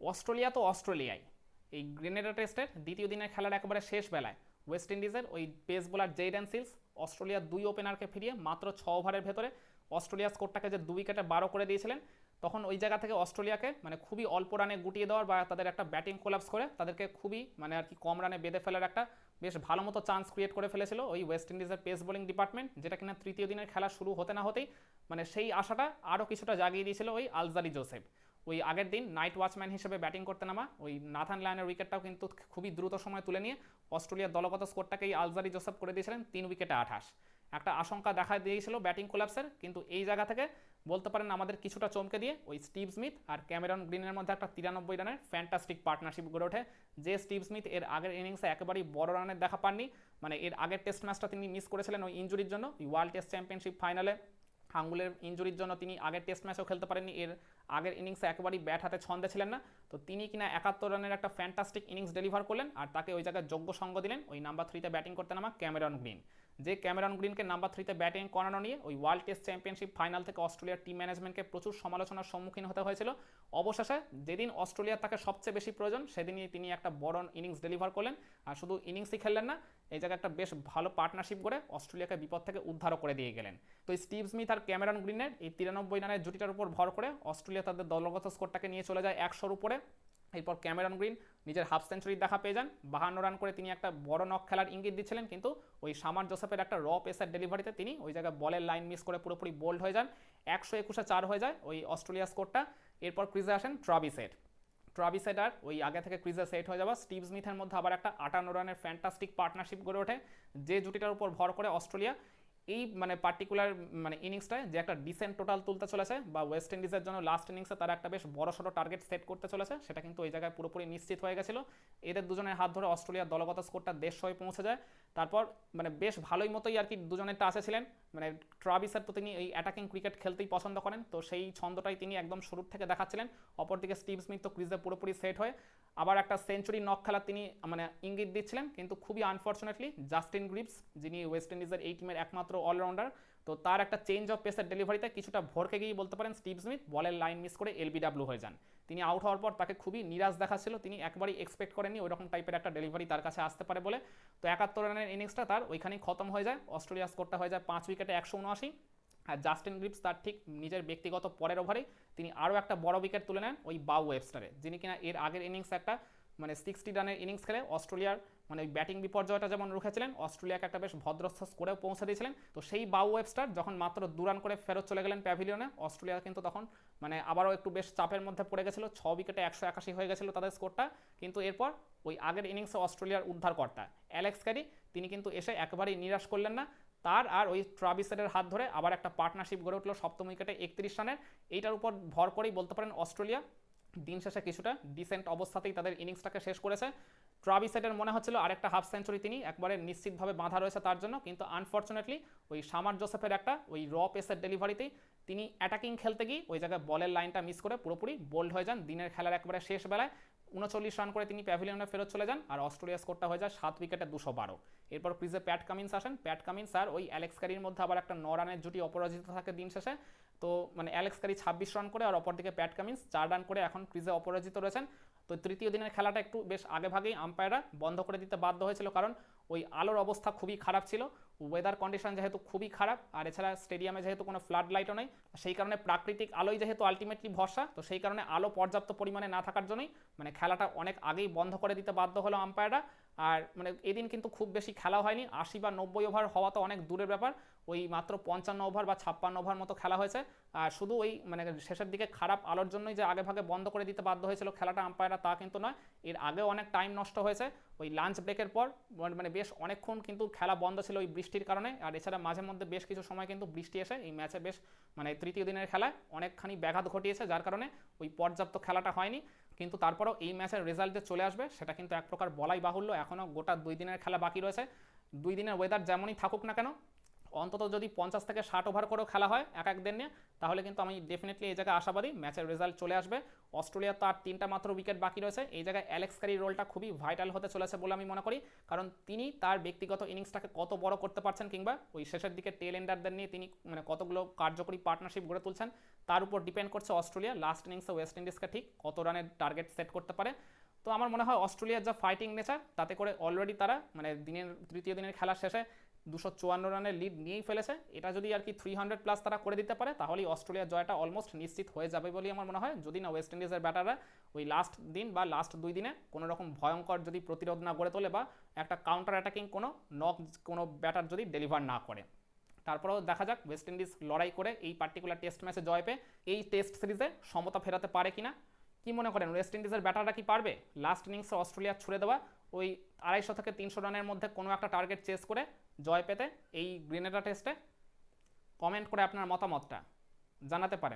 Australia তো অস্ট্রেলিয়ায় এই গ্রেনেডা টেস্টের দ্বিতীয় দিনের খেলার একেবারে শেষ বেলায় ওয়েস্ট ইন্ডিজের ওই পেস বোলার জেইডেন সিলস অস্ট্রেলিয়ার দুই ওপেনারকে ফিরিয়ে মাত্র ছ ওভারের ভেতরে অস্ট্রেলিয়ার স্কোরটাকে যে দুই উইকেটে বারো করে দিয়েছিলেন, তখন ওই জায়গা থেকে অস্ট্রেলিয়াকে মানে খুবই অল্প রানে গুটিয়ে দেওয়ার বা তাদের একটা ব্যাটিং কোলাপস করে তাদেরকে খুবই মানে আর কি কম রানে বেঁধে ফেলার একটা বেশ ভালো মতো চান্স ক্রিয়েট করে ফেলেছিল ওই ওয়েস্ট ইন্ডিজের পেস বোলিং ডিপার্টমেন্ট যেটা কিনা তৃতীয় দিনের খেলা শুরু হতে না হতেই মানে সেই আশাটা আরও কিছুটা জাগিয়ে দিয়েছিল ওই আলজারি জোসেফ ওই আগের দিন নাইট ওয়াচম্যান হিসেবে ব্যাটিং করতে নামা। ওই নাথান লায়নের উইকেটটাও কিন্তু খুবই দ্রুত সময় তুলে নিয়ে অস্ট্রেলিয়ার দলগত স্কোরটাকেই আলজারি জোসেফ করে দিয়েছিলেন তিন উইকেটে আঠাশ। একটা আশঙ্কা দেখা দিয়েছিল ব্যাটিং কোলাপসের, কিন্তু এই জায়গা থেকে বলতে পারেন আমাদের কিছুটা চমকে দিয়ে ওই স্টিভ স্মিথ আর ক্যামেরন গ্রিনের মধ্যে একটা তিরানব্বই রানের ফ্যান্টাস্টিক পার্টনারশিপ গড়ে ওঠে, যে স্টিভ স্মিথ এর আগের ইনিংসে একেবারেই বড় রানের দেখা পাননি। মানে এর আগের টেস্ট ম্যাচটা তিনি মিস করেছিলেন ওই ইঞ্জুরির জন্য। ওই ওয়ার্ল্ড টেস্ট চ্যাম্পিয়নশিপ ফাইনালে আঙ্গুলের ইঞ্জুরির জন্য তিনি আগের টেস্ট ম্যাচেও খেলতে পারেননি। এর আগের ইনিংসে একেবারেই ব্যাট হাতে ছন্দে ছিলেন না। তো তিনি কিনা একাত্তর রানের একটা ফ্যান্টাস্টিক ইনিংস ডেলিভার করলেন আর তাকে ওই জায়গায় যোগ্য সঙ্গ দিলেন। ওই নাম্বার থ্রিতে ব্যাটিং করতে নামা ক্যামেরন গ্রিন। যে ক্যামেরন গ্রিনকে নাম্বার থ্রিতে ব্যাটিং করানো নিয়ে ওই ওয়ার্ল্ড টেস্ট চ্যাম্পিয়নশিপ ফাইনাল থেকে অস্ট্রেলিয়ার টিম ম্যানেজমেন্টকে প্রচুর সমালোচনার সম্মুখীন হতে হয়েছিল। অবশেষে যেদিন অস্ট্রেলিয়ার তাকে সবচেয়ে বেশি প্রয়োজন, সেদিনই তিনি একটা বড় ইনিংস ডেলিভার করলেন। আর শুধু ইনিংসই খেললেন না, এই জায়গায় একটা বেশ ভালো পার্টনারশিপ করে অস্ট্রেলিয়াকে বিপদ থেকে উদ্ধারও করে দিয়ে গেলেন। তো স্টিভ স্মিথ আর ক্যামেরন গ্রিনের এই তিরানব্বই রানের জুটিটার উপর ভর করে অস্ট্রেলিয়া তাদের দলগত স্কোরটাকে নিয়ে চলে যায় একশোর উপরে। এরপর ক্যামেরন গ্রিন নিজের হাফ সেঞ্চুরির দেখা পেয়ে যান। বাহান্ন রান করে তিনি একটা বড় নক খেলার ইঙ্গিত দিচ্ছিলেন, কিন্তু ওই সামার জোসেফের একটা র পেসার ডেলিভারিতে তিনি ওই জায়গায় বলের লাইন মিস করে পুরোপুরি বোল্ড হয়ে যান। একশো একুশে চার হয়ে যায় ওই অস্ট্রেলিয়া স্কোরটা এরপর ক্রিজে আসেন ট্রাভিসেট ট্রাভিসেট আর ওই আগে থেকে ক্রিজে সেট হয়ে যাওয়া স্টিভ স্মিথের মধ্যে আবার একটা আটান্ন রানের ফ্যান্টাস্টিক পার্টনারশিপ গড়ে ওঠে। যে জুটিটার উপর ভর করে অস্ট্রেলিয়া এই মানে পার্টিকুলার মানে ইনিংসটায় যে একটা ডিসেন্ট টোটাল তুলতে চলেছে বা ওয়েস্ট ইন্ডিজের জন্য লাস্ট ইনিংসে তারা একটা বেশ বড় সড়ো টার্গেট সেট করতে চলেছে, সেটা কিন্তু ওই জায়গায় পুরোপুরি নিশ্চিত হয়ে গেছিল। এদের দুজনের হাত ধরে অস্ট্রেলিয়ার দলগত স্কোরটা দেড়শো হয়ে পৌঁছে যায়। তারপর মানে বেশ ভালোই মতোই আর কি দুজনের টাচে ছিলেন। মানে ট্রাভিসের তো তিনি এই অ্যাটাকিং ক্রিকেট খেলতেই পছন্দ করেন। তো সেই ছন্দটাই তিনি একদম শুরুর থেকে দেখাচ্ছিলেন। অপরদিকে স্টিভ স্মিথ তো ক্রিজে পুরোপুরি সেট হয়ে আবার একটা সেঞ্চুরি নক খেলার তিনি মানে ইঙ্গিত দিচ্ছিলেন। কিন্তু খুবই আনফর্চুনেটলি জাস্টিন গ্রিপস যিনি ওয়েস্ট ইন্ডিজের এই টিমের একমাত্র অলরাউন্ডার তো তার একটা চেঞ্জ অফ পেসের ডেলিভারিতে কিছুটা ভরকে গিয়ে বলতে পারেন স্টিভ স্মিথ, বলের লাইন মিস করে এলবিডাব্লিউ হয়ে যান। তিনি আউট হওয়ার পর তাকে খুবই নিরাশ দেখাচ্ছিল, তিনি একবারই এক্সপেক্ট করেননি, ওই রকম টাইপের একটা ডেলিভারি তার কাছে আসতে পারে বলে। তো একাত্তর রানের ইনিংসটা তার ওইখানেই খতম হয়ে যায়, অস্ট্রেলিয়া স্কোরটা হয়ে যায় পাঁচ উইকেটে একশো উনআশি। আর জাস্টিন গ্রিপস তার ঠিক নিজের ব্যক্তিগত পরের ওভারেই তিনি আরও একটা বড় উইকেট তুলে নেন ওই বাউ ওয়েবস্টারে যিনি কিনা এর আগের ইনিংস একটা মানে সিক্সটি রানের ইনিংস খেলে অস্ট্রেলিয়ার মানে ব্যাটিং বিপর্যয়টা যেমন রুখেছিলেন, অস্ট্রেলিয়াকে একটা বেশ ভদ্রস্থ স্কোরেও পৌঁছে দিয়েছিলেন। তো সেই বাউ ওয়েবস্টার যখন মাত্র দু রান করে ফেরত চলে গেলেন প্যাভিলিয়নে অস্ট্রেলিয়া কিন্তু তখন মানে আবারও একটু বেশ চাপের মধ্যে পড়ে গেছিল। ছ উইকেটে একশো একাশি হয়ে গেছিল তাদের স্কোরটা কিন্তু এরপর ওই আগের ইনিংসে অস্ট্রেলিয়ার উদ্ধারকর্তা অ্যালেক্স ক্যারি তিনি কিন্তু এসে একেবারেই নিরাশ করলেন না। তার আর ওই ট্রাভিসেটের হাত ধরে আবার একটা পার্টনারশিপ গড়ে উঠল সপ্তম উইকেটে একত্রিশ রানের এইটার উপর ভর করেই বলতে পারেন অস্ট্রেলিয়া দিন শেষে কিছুটা ডিসেন্ট অবস্থাতেই তাদের ইনিংসটাকে শেষ করেছে। ট্রাভিসেটের মনে হচ্ছিল আরেকটা হাফ সেঞ্চুরি তিনি একবারে নিশ্চিতভাবে বাঁধা রয়েছে তার জন্য, কিন্তু আনফর্চুনেটলি ওই সামার জোসেফের একটা, ওই র পেসের ডেলিভারিতেই তিনি অ্যাটাকিং খেলতে গিয়ে ওই জায়গায় বলের লাইনটা মিস করে পুরোপুরি বোল্ড হয়ে যান। দিনের খেলার একবারে শেষ বেলায় উনচল্লিশ রান করে তিনি প্যাভিলিয়নে ফেরত চলে যান আর অস্ট্রেলিয়া স্কোরটা হয়ে যায় সাত উইকেটে দুশো বারো। এরপর ক্রিজে প্যাট কামিন্স আসেন। প্যাট কামিন্স আর ওই অ্যালেক্স কারির মধ্যে আবার একটা ন রানের জুটি অপরাজিত থাকে দিন শেষে। তো মানে অ্যালেক্স কারি ছাব্বিশ রান করে আর অপরদিকে প্যাট কামিন্স চার রান করে এখন ক্রিজে অপরাজিত রয়েছেন। তো তৃতীয় দিনের খেলাটা একটু বেশ আগেভাগেই আম্পায়াররা বন্ধ করে দিতে বাধ্য হয়েছিল কারণ ওই আলোর অবস্থা খুবই খারাপ ছিল। ওয়েদার কন্ডিশন যেহেতু খুবই খারাপ, আর এছাড়া স্টেডিয়ামে যেহেতু কোনো ফ্লাড লাইটও নেই, সেই কারণে প্রাকৃতিক আলোই যেহেতু আলটিমেটলি ভরসা, তো সেই কারণে আলো পর্যাপ্ত পরিমাণে না থাকার জন্যই মানে খেলাটা অনেক আগেই বন্ধ করে দিতে বাধ্য হলো আম্পায়াররা আর মানে এদিন কিন্তু খুব বেশি খেলা হয়নি, আশি বা নব্বই ওভার হওয়া তো অনেক দূরের ব্যাপার। ওই মাত্র পঞ্চান্ন ওভার বা ছাপ্পান্ন ওভার মতো খেলা হয়েছে। শুধু ওই মানে শেষের দিকে খারাপ আলোর জন্যই যে আগে ভাগে বন্ধ করে দিতে বাধ্য হয়েছিল খেলাটা আম্পায়াররা তা কিন্তু নয়। এর আগেও অনেক টাইম নষ্ট হয়েছে। ওই লাঞ্চ ব্রেকের পর মানে বেশ অনেকক্ষণ কিন্তু খেলা বন্ধ ছিল ওই বৃষ্টির কারণে। আর এছাড়া মাঝে মধ্যে বেশ কিছু সময় কিন্তু বৃষ্টি এসে এই ম্যাচে বেশ মানে তৃতীয় দিনের খেলায় অনেকখানি ব্যাঘাত ঘটিয়েছে, যার কারণে ওই পর্যাপ্ত খেলাটা হয়নি। কিন্তু তারপরেও এই ম্যাচের রেজাল্ট যে চলে আসবে, সেটা কিন্তু এক প্রকার বলাই বাহুল্য। এখনও গোটা দুই দিনের খেলা বাকি রয়েছে। দুই দিনের ওয়েদার যেমনই থাকুক না কেন অন্তত যদি পঞ্চাশ থেকে ষাট ওভার করেও খেলা হয় এক এক দিন তাহলে কিন্তু আমি ডেফিনেটলি এই জায়গায় আশাবাদী ম্যাচের রেজাল্ট চলে আসবে। অস্ট্রেলিয়ার তো আর তিনটা মাত্র উইকেট বাকি রয়েছে। এই জায়গায় অ্যালেক্স কারির রোলটা খুবই ভাইটাল হতে চলেছে বলে আমি মনে করি। কারণ তিনি তার ব্যক্তিগত ইনিংসটাকে কত বড় করতে পারছেন কিংবা ওই শেষের দিকে টেল এন্ডারদের নিয়ে তিনি মানে কতগুলো কার্যকরী পার্টনারশিপ গড়ে তুলছেন, তার উপর ডিপেন্ড করছে অস্ট্রেলিয়া। লাস্ট ইনিংসে ওয়েস্ট ইন্ডিজকে ঠিক কত রানের টার্গেট সেট করতে পারে। তো আমার মনে হয় অস্ট্রেলিয়ার যা ফাইটিং নেচার তাতে করে অলরেডি তারা মানে দিনের, তৃতীয় দিনের খেলার শেষে দুশো চুয়ান্ন রানের লিড নিয়েই ফেলেছে। এটা যদি আর কি থ্রি হান্ড্রেড প্লাস তারা করে দিতে পারে, তাহলেই অস্ট্রেলিয়ার জয়টা অলমোস্ট নিশ্চিত হয়ে যাবে বলেই আমার মনে হয়। যদি না ওয়েস্ট ইন্ডিজের ব্যাটাররা ওই লাস্ট দিন বা লাস্ট দুই দিনে কোনো রকম ভয়ঙ্কর যদি প্রতিরোধ না গড়ে তোলে বা একটা কাউন্টার অ্যাটাকিং কোনো নক কোনো ব্যাটার যদি ডেলিভার না করে। তারপরেও দেখা যাক ওয়েস্ট ইন্ডিজ লড়াই করে এই পার্টিকুলার টেস্ট ম্যাচে জয় পেয়ে এই টেস্ট সিরিজে সমতা ফেরাতে পারে কিনা। কি মনে করেন? ওয়েস্ট ইন্ডিজের ব্যাটাররা কি পারবে? লাস্ট ইনিংসে অস্ট্রেলিয়া ছুড়ে দেওয়া, ওই আড়াইশো থেকে তিনশো রানের মধ্যে কোনো একটা টার্গেট চেস করে জয় পেতে এই গ্রেনেডা টেস্টে কমেন্ট করে আপনার মতামতটা জানাতে পারেন।